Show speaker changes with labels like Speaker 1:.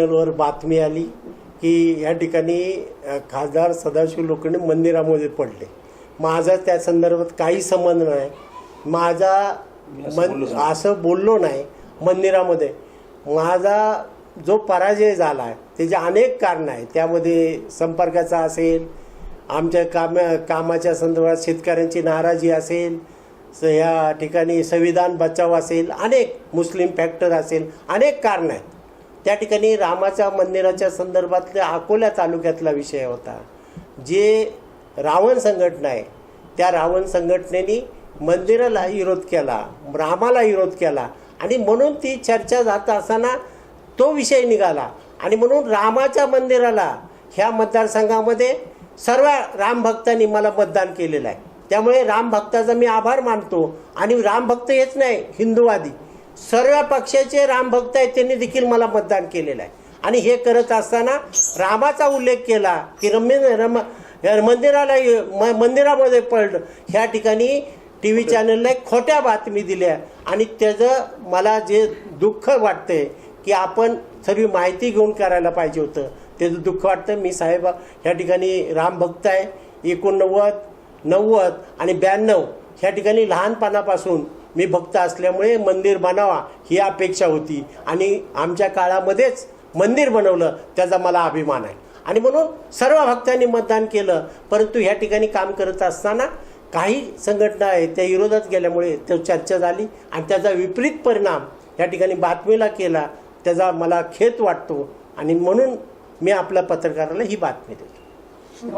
Speaker 1: चॅनलवर बातमी आली की या ठिकाणी खासदार सदाशिव लोखंडे मंदिरामध्ये पडले. माझा त्या संदर्भात काही संबंध नाही. माझा मन असं बोललो नाही मंदिरामध्ये. माझा जो पराजय झाला आहे त्याचे अनेक कारणं आहेत. त्यामध्ये संपर्काचा असेल आमच्या काम कामाच्या संदर्भात शेतकऱ्यांची नाराजी असेल या ठिकाणी संविधान बचाव असेल अनेक मुस्लिम फॅक्टर असेल अनेक कारणं आहेत. त्या ठिकाणी रामाच्या मंदिराच्या संदर्भातल्या अकोला तालुक्यातला विषय होता. जे रावण संघटना आहे त्या रावण संघटनेनी मंदिराला विरोध केला रामाला विरोध केला आणि म्हणून ती चर्चा जात असताना तो विषय निघाला. आणि म्हणून रामाच्या मंदिराला ह्या मतदारसंघामध्ये सर्व रामभक्तांनी मला मतदान केलेलं आहे. त्यामुळे रामभक्ताचा मी आभार मानतो. आणि रामभक्त हेच नाही हिंदूवादी. सर्व पक्षाचे रामभक्त आहेत त्यांनी देखील मला मतदान केलेलं आहे. आणि हे करत असताना रामाचा उल्लेख केला की रम्य रम मंदिराला म- मंदिरामध्ये पडलं. ह्या ठिकाणी टी व्ही चॅनलला एक खोट्या बातमी दिल्या. आणि त्याचं मला जे दुःख वाटतंय की आपण सर्व माहिती घेऊन करायला पाहिजे होतं. त्याचं दुःख वाटतं. मी साहेब ह्या ठिकाणी रामभक्त आहे. एकोणनव्वद नव्वद आणि ब्याण्णव ह्या ठिकाणी लहानपणापासून मी भक्त असल्यामुळे मंदिर बनावा ही अपेक्षा होती. आणि आमच्या काळामध्येच मंदिर बनवलं त्याचा मला अभिमान आहे. आणि म्हणून सर्व भक्तांनी मतदान केलं. परंतु ह्या ठिकाणी काम करत असताना काही संघटना आहेत त्या विरोधात गेल्यामुळे तो चर्चा झाली आणि त्याचा विपरीत परिणाम या ठिकाणी बातमीला केला. त्याचा मला खेद वाटतो. आणि म्हणून मी आपल्या पत्रकाराला ही बातमी देतो.